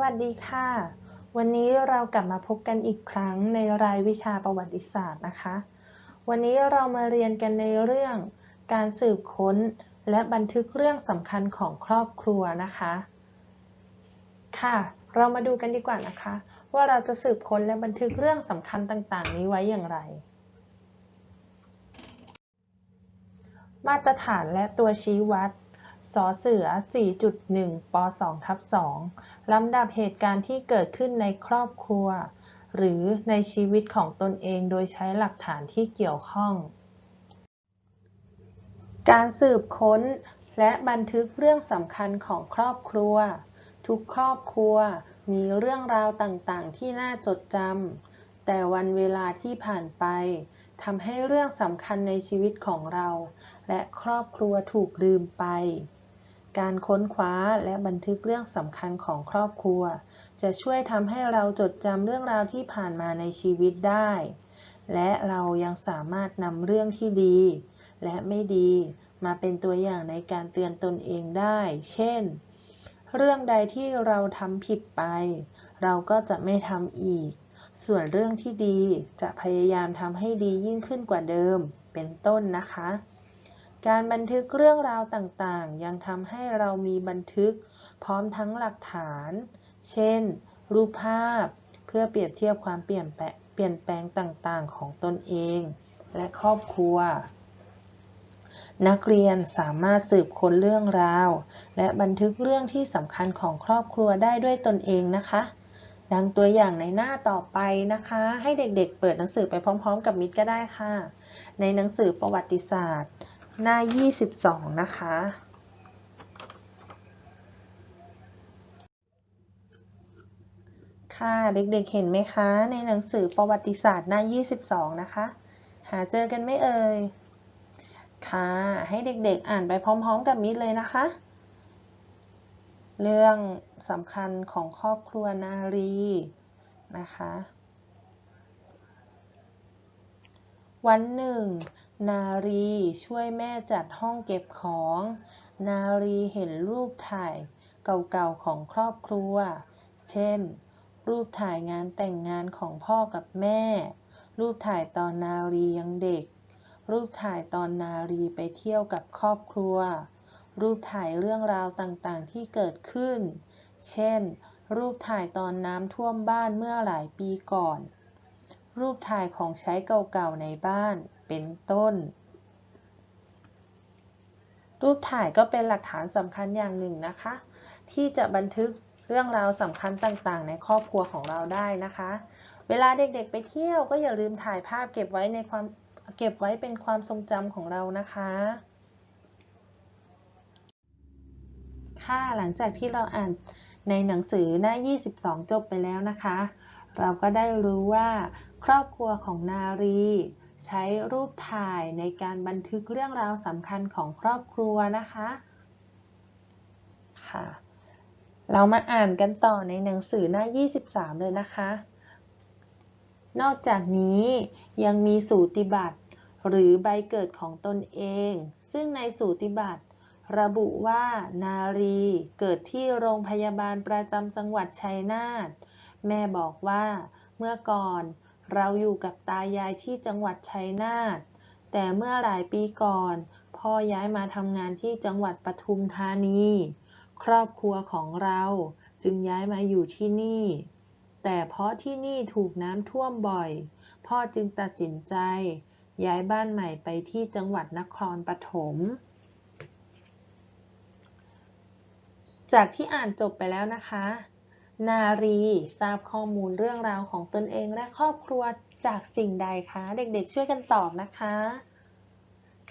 วัสดีค่ะ วันนี้เรากลับมาพบกันอีกครั้งในรายวิชาประวัติศาสตร์นะคะ วันนี้เรามาเรียนกันในเรื่องการสืบค้นและบันทึกเรื่องสำคัญของครอบครัวนะคะ ค่ะ เรามาดูกันดีกว่านะคะ ว่าเราจะสืบค้นและบันทึกเรื่องสำคัญต่างๆ นี้ไว้อย่างไร มาตรฐานและตัวชี้วัด สอเสือ 4.1ป2ทับ2ลำดับเหตุการณ์ที่เกิดขึ้นในครอบครัว หรือในชีวิตของตนเองโดยใช้หลักฐานที่เกี่ยวข้อง การสืบค้น และบันทึกเรื่องสำคัญของครอบครัว ทุกครอบครัวมีเรื่องราวต่างๆ ที่น่าจดจำแต่วันเวลาที่ผ่านไปทำให้เรื่องสำคัญในชีวิตของเรา และครอบครัวถูกลืมไป การค้นคว้าและบันทึกเรื่องสำคัญของครอบครัว จะช่วยทำให้เราจดจำเรื่องราวที่ผ่านมาในชีวิตได้ และเรายังสามารถนำเรื่องที่ดี และไม่ดีมาเป็นตัวอย่างในการเตือนตนเองได้ เช่น เรื่องใดที่เราทำผิดไป เราก็จะไม่ทำอีก ส่วนเรื่องที่ดีจะพยายามทำให้ดียิ่งขึ้นกว่าเดิม เป็นต้นนะคะ การบันทึกเรื่องราวต่างๆ ยังทำให้เรามีบันทึก พร้อมทั้งหลักฐาน เช่น รูปภาพ เพื่อเปรียบเทียบความเปลี่ยนแปลงเปลี่ยนแปลงต่างๆ ของตนเอง และครอบครัว นักเรียนสามารถสืบค้นเรื่องราว และบันทึกเรื่องที่สำคัญของครอบครัวได้ด้วยตนเองนะคะ ดังตัวอย่างในหน้าต่อไปนะคะ ให้เด็กๆ เปิดหนังสือไปพร้อม ๆ กับมิตรก็ได้ค่ะ ในหนังสือประวัติศาสตร์ หน้า 22 นะคะ ค่ะ เด็กๆ เห็นไหมคะ ในหนังสือประวัติศาสตร์หน้า 22 นะคะ หาเจอกันไม่เอ่ย ค่ะ ให้เด็กๆ อ่านไปพร้อมๆ กับมิตรเลยนะคะ เรื่องสำคัญของครอบครัวนารีนะคะ วันหนึ่ง นารีช่วยแม่จัดห้องเก็บของ นารีเห็นรูปถ่ายเก่าๆของครอบครัว เช่น รูปถ่ายงานแต่งงานของพ่อกับแม่ รูปถ่ายตอนนารียังเด็ก รูปถ่ายตอนนารีไปเที่ยวกับครอบครัว รูปถ่ายเรื่องราวต่างๆที่เกิดขึ้น เช่น รูปถ่ายตอนน้ำท่วมบ้านเมื่อหลายปีก่อน รูปถ่ายของใช้เก่าๆในบ้าน เป็นต้น รูปถ่ายก็เป็นหลักฐานสำคัญอย่างหนึ่งนะคะ ที่จะบันทึกเรื่องราวสำคัญต่างๆ ในครอบครัวของเราได้นะคะ เวลาเด็กๆไปเที่ยวก็อย่าลืมถ่ายภาพเก็บไว้ในความเก็บไว้เป็นความทรงจำของเรานะคะ ค่ะ หลังจากที่เราอ่านในหนังสือหน้า 22 จบไปแล้วนะคะ เราก็ได้รู้ว่าครอบครัวของนารี ใช้รูปถ่ายในการบันทึกเรื่องราวสำคัญของครอบครัวนะคะค่ะเรามาอ่านกันต่อในหนังสือหน้า 23 เลยนะคะ นอกจากนี้ยังมีสูติบัตรหรือใบเกิดของตนเอง ซึ่งในสูติบัตรระบุว่านารีเกิดที่โรงพยาบาลประจำจังหวัดชัยนาท แม่บอกว่า เมื่อก่อนเราอยู่กับตายายที่จังหวัดชัยนาท แต่เมื่อหลายปีก่อน พ่อย้ายมาทำงานที่จังหวัดปทุมธานี ครอบครัวของเราจึงย้ายมาอยู่ที่นี่ แต่เพราะที่นี่ถูกน้ำท่วมบ่อย พ่อจึงตัดสินใจ ย้ายบ้านใหม่ไปที่จังหวัดนครปฐม จากที่อ่านจบไปแล้วนะคะ นารีทราบข้อมูลเรื่องราวของตนเองและครอบครัวจากสิ่งใดคะ เด็กๆช่วยกันตอบนะคะ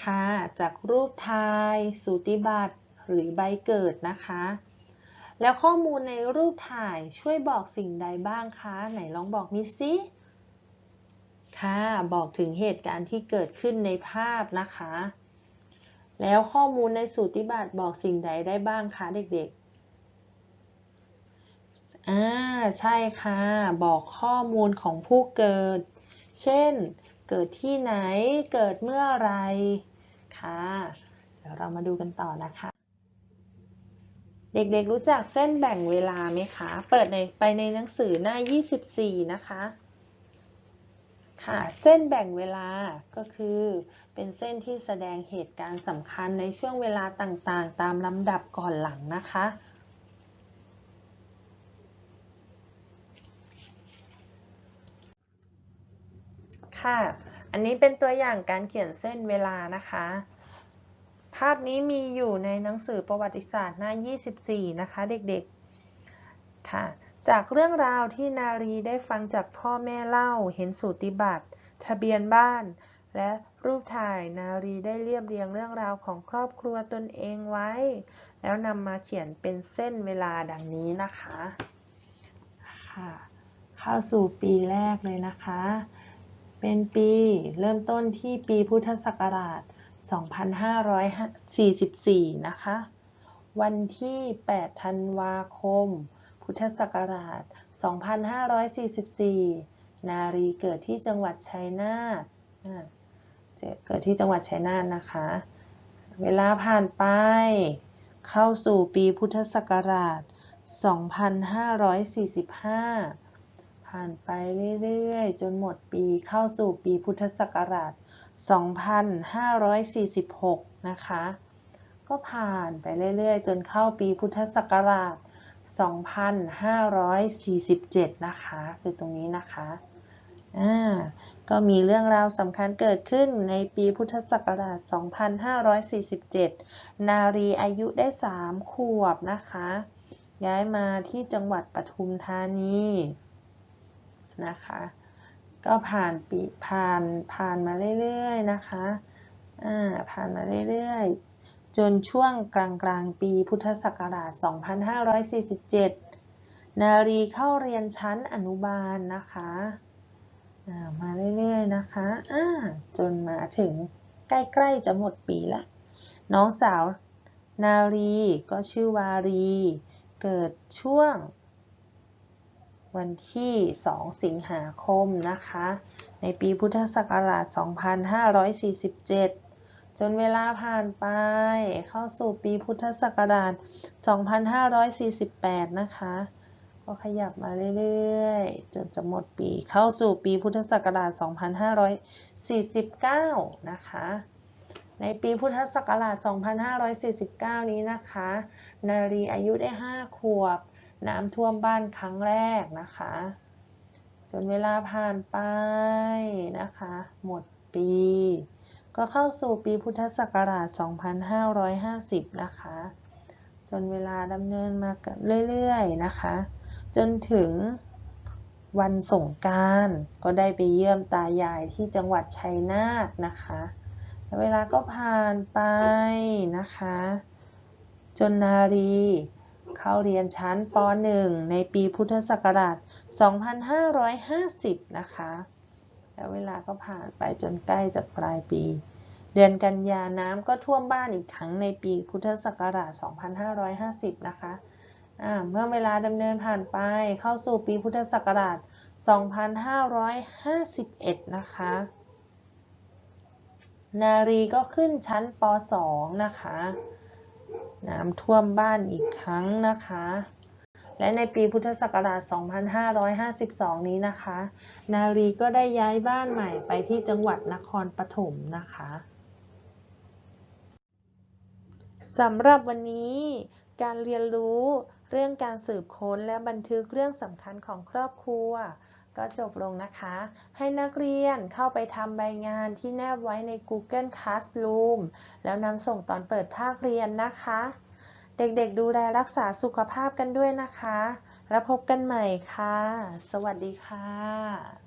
ค่ะ จากรูปถ่าย สูติบัตร หรือใบเกิดนะคะ แล้วข้อมูลในรูปถ่ายช่วยบอกสิ่งใดบ้างคะ ไหนลองบอกมิสซิค่ะ บอกถึงเหตุการณ์ที่เกิดขึ้นในภาพนะคะ แล้วข้อมูลในสูติบัตรบอกสิ่งใดได้บ้างคะเด็กๆ อ่าใช่ค่ะ บอกข้อมูลของผู้เกิด เช่น เกิดที่ไหนเกิดเมื่อไรค่ะเดี๋ยวเรามาดูกันต่อนะคะ เด็กๆรู้จักเส้นแบ่งเวลาไหมคะ เปิดในไปในหนังสือหน้า 24 นะคะค่ะเส้นแบ่งเวลาก็คือเป็นเส้นที่แสดงเหตุการณ์สำคัญในช่วงเวลาต่างๆ ตามลำดับก่อนหลังนะคะ ค่ะ อันนี้เป็นตัวอย่างการเขียนเส้นเวลานะคะ ภาพนี้มีอยู่ในหนังสือประวัติศาสตร์หน้า 24 นะคะ เด็กๆ ค่ะ จากเรื่องราวที่นารีได้ฟังจากพ่อแม่เล่า เห็นสูติบัตร ทะเบียนบ้าน และรูปถ่ายนารีได้เรียบเรียงเรื่องราวของครอบครัวตนเองไว้ แล้วนำมาเขียนเป็นเส้นเวลาดังนี้นะคะ ค่ะ เข้าสู่ปีแรกเลยนะคะ เป็นปีเริ่มต้นที่ปีพุทธศักราช 2544 นะคะ วันที่ 8 ธันวาคม พุทธศักราช 2544 นารีเกิดที่จังหวัดชัยนาทเกิดที่จังหวัดชัยนาทนะคะ เวลาผ่านไป เข้าสู่ปีพุทธศักราช 2545 ผ่านไปเรื่อยๆ จนหมดปีเข้าสู่ปีพุทธศักราช 2546 นะคะ ก็ผ่านไปเรื่อยๆ จนเข้าปีพุทธศักราช 2547 นะคะ คือตรงนี้นะคะอ่าก็มีเรื่องราวสำคัญเกิดขึ้นในปีพุทธศักราช 2547 นารีอายุได้ 3 ขวบนะคะ ย้ายมาที่จังหวัดปทุมธานี นะคะ ก็ผ่านปีผ่านผ่านมาเรื่อยๆนะคะอ่าผ่านมาเรื่อยๆ จนช่วงกลางกลางปีพุทธศักราช 2547 นารีเข้าเรียนชั้นอนุบาลนะคะมาเรื่อยๆนะคะจนมาถึงใกล้ๆจะหมดปีละ น้องสาวนารีก็ชื่อวารี เกิดช่วง วันที่ 2 สิงหาคมนะคะ ในปีพุทธศักราช 2547 จนเวลาผ่านไปเข้าสู่ปีพุทธศักราช 2548 นะคะ ก็ขยับมาเรื่อยๆ จนจะหมดปีเข้าสู่ปีพุทธศักราช 2549 นะคะในปีพุทธศักราช 2549 นี้นะคะ นารีอายุได้ 5 ขวบ น้ำท่วมบ้านครั้งแรกนะคะ จนเวลาผ่านไปนะคะ หมดปี ก็เข้าสู่ปีพุทธศักราช 2550 นะคะ จนเวลาดำเนินมาเรื่อยๆนะคะ จนถึงวันสงการก็ได้ไปเยี่ยมตายายที่จังหวัดชัยนาทนะคะเวลาก็ผ่านไปนะคะ จนนารี เข้าเรียนชั้นป .1 ในปีพุทธศักราช 2550 นะคะ แล้วเวลาก็ผ่านไปจนใกล้จะปลายปี เดือนกันยาน้ำก็ท่วมบ้านอีกครั้งในปีพุทธศักราช 2550 นะคะเมื่อเวลาดำเนินผ่านไปเข้าสู่ปีพุทธศักราช 2551 นะคะ นารีก็ขึ้นชั้นป .2 นะคะ น้ำท่วมบ้านอีกครั้งนะคะ และในปีพุทธศักราช 2552 นี้นะคะ นารีก็ได้ย้ายบ้านใหม่ไปที่จังหวัดนครปฐมนะคะสำหรับวันนี้การเรียนรู้เรื่องการสืบค้นและบันทึกเรื่องสำคัญของครอบครัว ก็จบลงนะคะ ให้นักเรียนเข้าไปทำใบงานที่แนบไว้ใน Google Classroom แล้วนำส่งตอนเปิดภาคเรียนนะคะ เด็กๆดูแลรักษาสุขภาพกันด้วยนะคะ แล้วพบกันใหม่ค่ะ สวัสดีค่ะ